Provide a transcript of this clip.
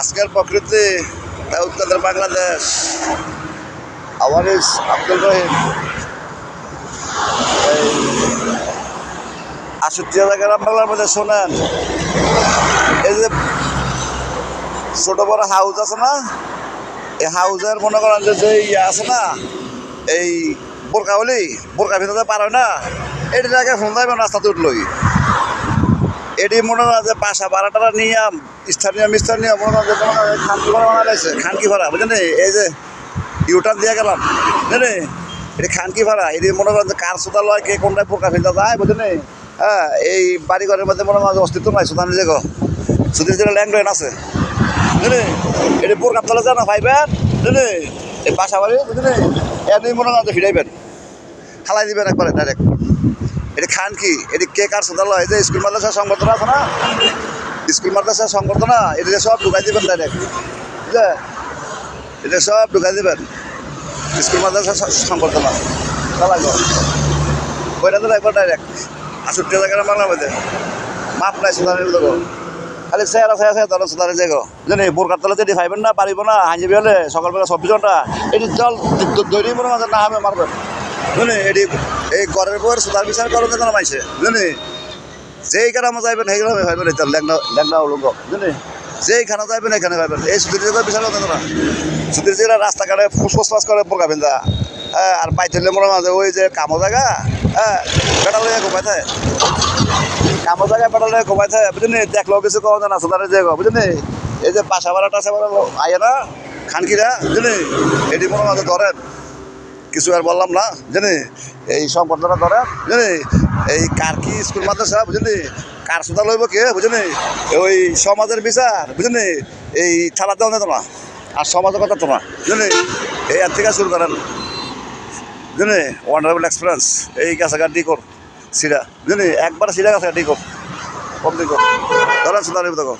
আজকের প্রকৃতি উত্তর বাংলাদেশ। আওয়ারিস আব্দুল রহিম এই বাংলার মধ্যে শোনেন। এই যে ছোট বড় হাউস আছে না, এই হাউসের মনে করেন যে যে ইয়ে আছে না, এই বোরকা বলি বোরকা ভিতরে পারো না। এটির আগে ফোন যাবে রাস্তাতে উঠলই। এটি মনে হয় যে বাসা ভাড়াটা নিয়ে স্থানীয় স্থানীয় মনে হয় যে খানকি ভাড়া বানাইছে খানকি ভাড়া বুঝলেন এই যে ইউটার্ন দিয়ে গেলাম, বুঝলেন এটি খানকি ভাড়া এটি মনে করেন যে কার সুতা লয় কে কোনটায় পোকা ফেলতে যায়, বুঝলেন হ্যাঁ এই বাড়ি ঘরের মধ্যে মনে হয় যে অস্তিত্ব নাই সুতানি যে সুতির যেটা ল্যান্ডলাইন আছে, বুঝলেন এটি বোরকা তলে যায় না ভাইবেন, বুঝলেন এই বাসা বাড়ি, বুঝলেন এমনি মনে হয় যে ফিরাইবেন খালাই দিবেন একবারে ডাইরেক্ট এটি খান কি? এটি কে কার সোদা লয় যে স্কুল মাদ্রাসার সংবর্ধনা আছে না? স্কুল মাদ্রাসার সংবর্ধনা? এটা সব ঢুকাই দিবেন ডাইরেক্ট বুঝলে? এটা সব ঢুকাই দিবেন। স্কুল মাদ্রাসার স- সংবর্ধনা। চালাগো ওইটা তো একবার ডাইরেক্ট আষট্টি হাজার বাংলা মধ্যে মাপ নাই সুদানের দেখো খালি চেয়ার আছে আছে তখন সুদারে যাগো জানি বোরকার তলে যদি ভাইবেন না, পারিব না হাঁজি হলে সকালবেলা চব্বিশ ঘণ্টা। এটি জল দৈরি মনে মাঝে না হবে, মারবেন। বুঝলি এটি এই ঘরের পর সুদার বিচার করো কেন মাইছে? বুঝলি যেই কারণে যাইবেন সেই কারণে ভাইবেন, এটা ল্যাংনা ল্যাংনা লোক বুঝলি যেই খানা যাইবেন এখানে ভাইবেন। এই সুতির জায়গায় বিচার করতে না সুতির জায়গায় রাস্তাঘাটে ফুসফুস ফাস করে বোরকাবেন যা হ্যাঁ আর পাইতে মনে মাঝে ওই যে কামো জায়গা। হ্যাঁ বেটা ঘুমাই থাকে কামো জায়গায় বেটা লইয়া ঘুমাই থাকে বুঝলি? দেখল কিছু কম জানা সুদারের জায়গা, বুঝলি? এই যে বাসা ভাড়া টাসা ভাড়া আয় না, খানকিরা, বুঝলি? এটি মনে মাঝে ধরেন। কিছু আর বললাম না জানি এই সম্পর্কটা ধরে জানি এই কার কি স্কুল, মাদ্রাসা, বুঝলি? কার সুতা লইব কে, বুঝলি? ওই সমাজের বিচার, বুঝলি? এই থালা দেওয়া না, আর সমাজের কথা তো না, বুঝলি? এই আর থেকে শুরু করেন, বুঝলি? ওয়ান্ডারবল এক্সপিরিয়েন্স এই কাছাকাছি ডিকর, সিরা, বুঝলি? একবার সিরা কাছাকাছি ডিকর, কম ডিকর। ধরেন সুতা লইব দেখো।